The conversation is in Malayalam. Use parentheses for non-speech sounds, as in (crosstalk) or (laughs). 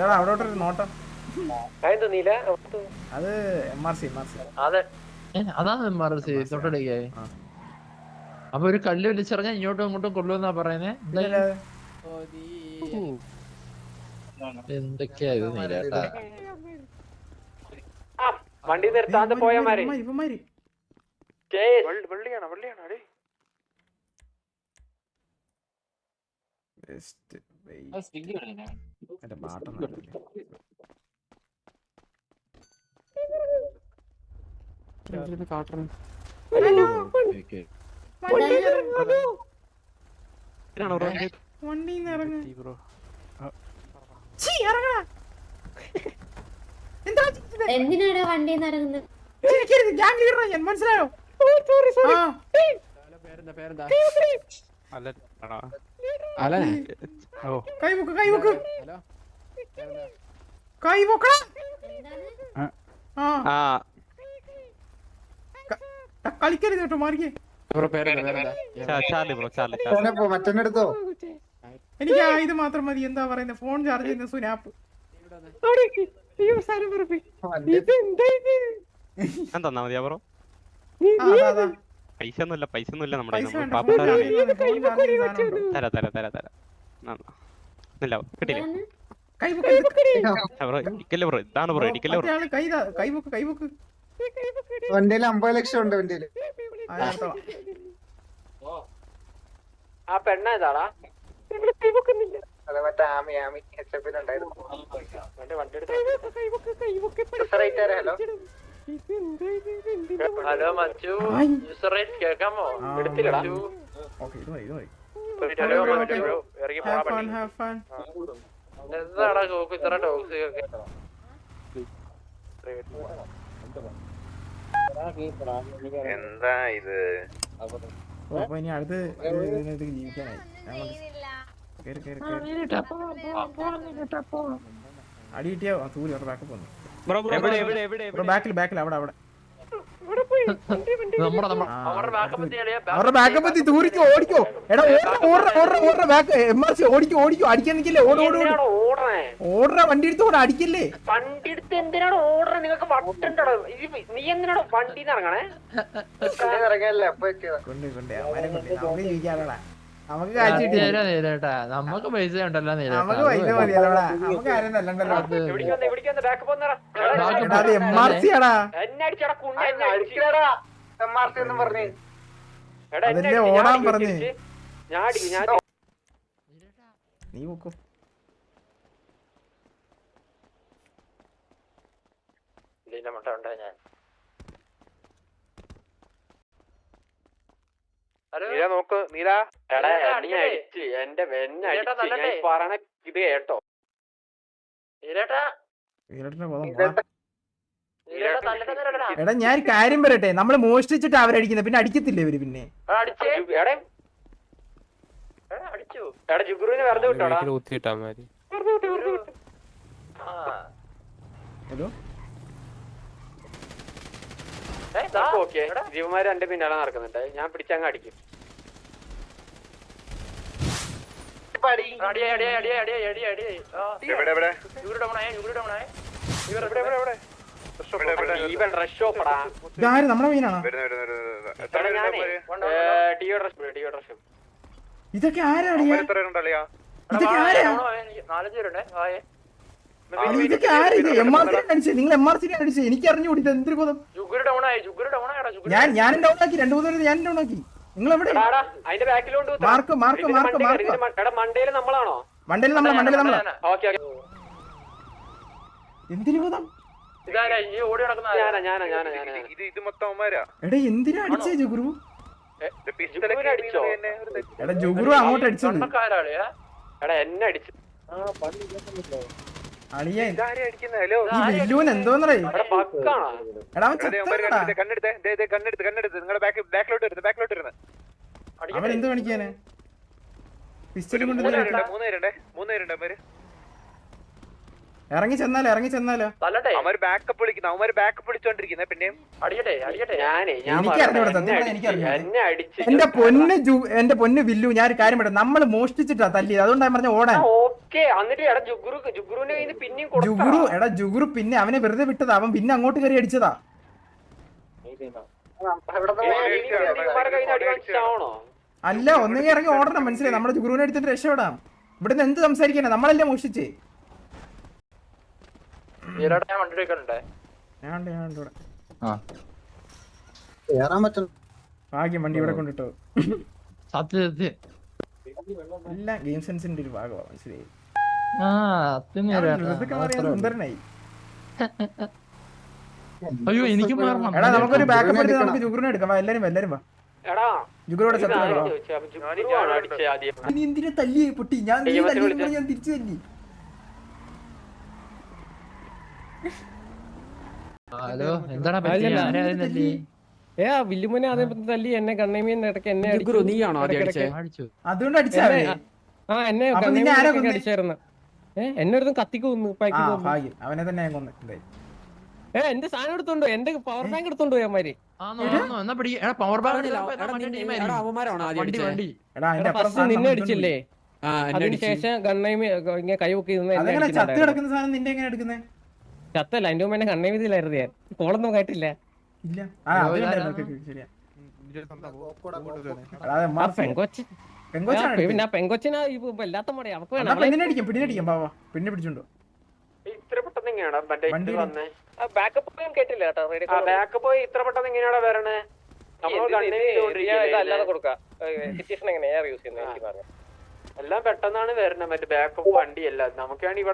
എന്താടാ അവിടെ ഒരു നോട്ടം. അത് M R C M R C അതാണ് എം ആർ സി തൊട്ടടിക്കായി. അപ്പൊ ഒരു കല്ല് വലിച്ചെറിഞ്ഞാൽ ഇങ്ങോട്ടും ഇങ്ങോട്ടും കൊള്ളുമെന്നാ പറയുന്നേ? എന്താ എന്തൊക്കെയാ ഇത് നീലേട്ടാ വണ്ടി നിർത്താതെ പോയമാര് ഇവന്മാര് വെള്ളിയാണ് വെള്ളിയാണ് അടി Just wait. എന്റെ. വണ്ടിന്ന്. എന്താ ചിരിച്ചത്? എന്തിനാടാ വണ്ടിയിൽ നിന്ന് ഇറങ്ങുന്നത് മനസ്സിലായോ? പേരെന്താ കൈ പൊക്ക്, കൈ പൊക്ക്. കൈ പൊക്കടാ. ആ, ക- കളിക്കരുത് കേട്ടോ മാറിക്കേ. എനിക്ക് ആ ഇത് മാത്രം മതി. എന്താ പറയുന്നത് ഫോൺ ചാർജ് ചെയ്യുന്ന സുനാപ്പ്. ഞാൻ തന്നാ പൈസ ഒന്നുമില്ല പൈസ ഒന്നുമില്ല നമ്മുടെ തര തര തര തര. ഇല്ല കിട്ടില്ല ഇടിക്കല്ലേ ബ്രോ? ഇതാണ് ബ്രോ ഇടിക്കല്ലേ ബ്രോ? കൈ കൈ പൊക്ക്, കൈ പൊക്ക്. വണ്ടിയിൽ അമ്പത് ലക്ഷം ഉണ്ട് വണ്ടിയിൽ ആ, പെണ്ണ മറ്റേ ആമി എച്ച് വണ്ടി എടുത്ത് ഹലോ. ഹലോ മച്ചു. യൂസർ റേറ്റ് കേൾക്കാമോ? എടുത്തില്ലടാ ഓക്കേ, ഇത് മതി, ഇത് മതി. ഹലോ മച്ചു ഇറങ്ങി Have പോടാ fun, പണി. ഹാവ് ഫൺ എന്താടാ കോക്ക് ഇത്ര ടോക്സ് ഒക്കെ? എന്താ ഇത്? അപ്പൊ ഇനി അടുത്ത് ഇതിനകത്ത് ജീവിക്കാനായി. ഞാൻ കൊണ്ട് കേറി, കേറി, കേറി. അടി കിട്ടിയോ ആ, തൂരി ബാക്കപ്പ് വന്നു എവിടെ എവിടെ എവിടെ അവരുടെ ബാക്കിൽ ബാക്കിൽ അവിടെ അവിടെ. (laughs) അവരുടെ ബാക്കപ്പ് എത്തി തൂരിക്കോ ഓടിക്കോ. എടാ ഓടറ ബാക്ക് എം ആർ സി ഓടിക്കോ ഓടിക്കോ. അടിക്കാൻ നിൽക്കില്ലേ ഓട് ഓട് ഓട്. എന്തിനാണ് വണ്ടി എടുത്ത് കൂടെ അടിക്കല്ലേ. വണ്ടി എടുത്ത് എന്തിനാണ് ഓടണേ? നിങ്ങൾക്ക് വട്ടുണ്ടോ നീ എന്തിനാണ് വണ്ടിന്ന് ഇറങ്ങണേ? എത്തിയതാ. കൊണ്ട് കൊണ്ട് അവരെ കൊണ്ട് നമുക്ക് ജീവിക്കാനുള്ള നമുക്ക് നമുക്ക് പൈസ ഉണ്ടല്ലോ നമുക്ക് പൈസ മതിയല്ലോടാ നമുക്ക് ആരും നല്ലണ്ടല്ലോ എം ആർ സി ആടാ. എം ആർ സി എന്നും പറഞ്ഞേ. അതല്ലേ ഓടാൻ പറഞ്ഞേ. നീ പൊക്കും. ഇതിന്റെ മുട്ട ഉണ്ടാ ഞാൻ. നീല നോക്ക് നീല. എടാ എന്നെ അടിച്ച് എന്റെ എന്നെ അടിച്ച്. ഞാൻ പറയണ ഇത് കേട്ടോ. എടാ ഞാൻ ഒരു കാര്യം പറയട്ടെ. നമ്മൾ മോഷ്ടിച്ചിട്ട് അവരടിക്കുന്നത് പിന്നെ അടിക്കത്തില്ലേ ഇവർ പിന്നെ? എടാ, ഇവിടെ, ഇവിടെ, ഇവിടെ. ഇവൻ rush off ടാ. അടിക്കും നമ്മുടെ മീനാണോ. ഇതൊക്കെ ആരാണ് ഇതൊക്കെ ആരാ? നാലഞ്ച് പേരുണ്ടേ. ഇതൊക്കെ ആരാ ഇത്? എം ആർ സി അടിച്ചത് നിങ്ങൾ എം ആർ സിനെ അടിച്ചത് എനിക്ക് അറിഞ്ഞുകൂടി ഇത് എന്തൊരു ബോധം? ഞാൻ ഞാൻ ഡൗൺ ആക്കി രണ്ടു മൂന്ന് പേര് ഞാൻ ഡൗൺ ആക്കി. നിങ്ങൾ എവിടെ മാർക്ക്, മാർക്ക്, മാർക്ക്, മാർക്ക്. മണ്ടേൽ നമ്മളാണോ? മണ്ടയിൽ നമ്മളെ മണ്ടയിൽ നമ്മളെ. ഓക്കെ എന്തിനു ബോധം? എടാ എന്തിനാ അടിച്ചേ ജുഗുരു? അടിച്ചോ? എടാ ജുഗുരു അങ്ങോട്ട് തൊണ്ടക്കാരാളിയാ എടാ എന്നെ അടിച്ചു. അളിയ ഇതാരെ അടിക്കുന്നത് ഹലോ. ഈ വില്ലുവൻ എന്തോന്നറേ അവൻ ചത്തടാ. കണ്ണെടുത്തേ ദേ, ദേ, കണ്ണെടുത്ത് കണ്ണെടുത്ത് ഇറങ്ങി ചെന്നാലോ ഇറങ്ങി ചെന്നാലോ? അവന്മാര് ബാക്കപ്പ് വിളിക്കുന്നു. അവന്മാര് ബാക്കപ്പ് വിളിച്ചോണ്ടിരിക്കുന്നത് പിന്നെയും. അടിയട്ടെ അടിയട്ടെ. ഞാനേ ഞാൻ എനിക്ക് എന്റെ പൊന്ന് എന്റെ പൊന്ന് വില്ലു ഞാൻ ഒരു കാര്യം പറയാം നമ്മൾ മോഷ്ടിച്ചിട്ടാ തല്ലി അതുകൊണ്ടാ പറഞ്ഞ ഓടാൻ. ഓ ഓക്കെ. എന്നിട്ട് എടാ ജുഗുറു എടാ ജുഗുറു പിന്നെ അവനെ വെറുതെ വിട്ടതാ. അവൻ പിന്നെ അങ്ങോട്ട് കയറി അടിച്ചതാ. അല്ല ഒന്നുകിൽ ഇറങ്ങി ഓടണം മനസ്സിലായി? നമ്മുടെ ജുഗുറുവിനെ എടുത്തിട്ട് രക്ഷപ്പെടാം. ഇവിടുന്ന് എന്ത് സംസാരിക്കാനാ? നമ്മളല്ലേ മോഷിച്ചേ ഈരോടെ ഞാൻ വണ്ടി എടുക്കണ്ടേ ഞാൻ ഉണ്ട്, ഞാൻ ഉണ്ട് ഇവിടെ. കേറാൻ പറ്റും ഭാഗ്യം വണ്ടി ഇവിടെ കൊണ്ടിട്ടോ. എല്ലാം ഗെയിം സെൻസിന്റെ ഒരു ഭാഗമാണ് മനസ്സിലായി? സുന്ദരനായി. അയ്യോ എനിക്ക് മാറണം എടാ നമുക്കൊരു ബാക്കപ്പ് എടുത്ത് നമുക്ക് ജുഗുറിനെ എടുക്കാം. എല്ലാരും എല്ലാരും വാ. നീ എന്തിനാ പൊട്ടി? നീ തല്ലി ഞാൻ തിരിച്ചു തല്ലി. ഹലോ എന്താടാ ഏ ആ വില്ലുമോനെ ആദ്യം തല്ലി എന്നെ ഇടയ്ക്ക് എന്നെ. നീയാണോ ആദ്യം ഇടയ്ക്കിടയ്ക്ക്. അടിച്ചു. അതുകൊണ്ട് അടിച്ചാ ആ എന്നെ? അടിച്ചായിരുന്നു. ഏഹ് എന്നെ ഒരു കത്തിക്ക് കൊന്നു അവനെ തന്നെ ഞാൻ കൊന്നു. ഏ എന്റെ സാധനം എടുത്തോണ്ടോ എന്റെ പവർ ബാങ്ക് എടുത്തോണ്ടോ ഫസ്റ്റ് നിന്നെ അടിച്ചില്ലേ? ആ, എന്നെ അടിച്ച്. അതിനുശേഷം ഗണ്ണൈമി ഇങ്ങനെ കൈ പൊക്കി നിന്ന് എന്നെ അതെങ്ങനെ ചത്ത് കിടക്കുന്ന സാധനം നിന്റെ എങ്ങനെ എടുക്കുന്നേ? ചത്തല്ല അതിന്റെ മുമ്പ് എന്നെ കണ്ണേമിതിയിലായിരുന്നു ഞാൻ. കോളൊന്നും കേട്ടില്ല ഇല്ല. ആ ശരിയാ. പെങ്കൊച്ച്. പിന്നെ പെങ്കൊച്ചിനാ ഈ എല്ലാത്ത മടി അവക്ക് വേണം. പിന്നെ പെണ്ണിനെ അടിക്കാം പെണ്ണിനെ അടിക്കാം പാവാ പെണ്ണിനെ പിടിച്ചോണ്ടോ ഇത്ര പെട്ടെന്ന് ഇങ്ങനെയാണോ മറ്റേ ഇത് വന്നേ? ബാക്കപ്പ് കേട്ടില്ല കേട്ടോ പോയി ഇത്ര പെട്ടെന്ന് ഇങ്ങനെയാണോ വരണേ? നമ്മൾ അല്ലാതെ കൊടുക്കാം. സിറ്റുവേഷൻ എങ്ങനെയാ? യൂസ് ചെയ്യുന്നത് എനിക്ക് പറഞ്ഞു. എല്ലാം പെട്ടെന്നാണ് വരണേ മറ്റേ ബാക്കപ്പ് വണ്ടിയല്ല. നമുക്കാണ് ഇവിടെ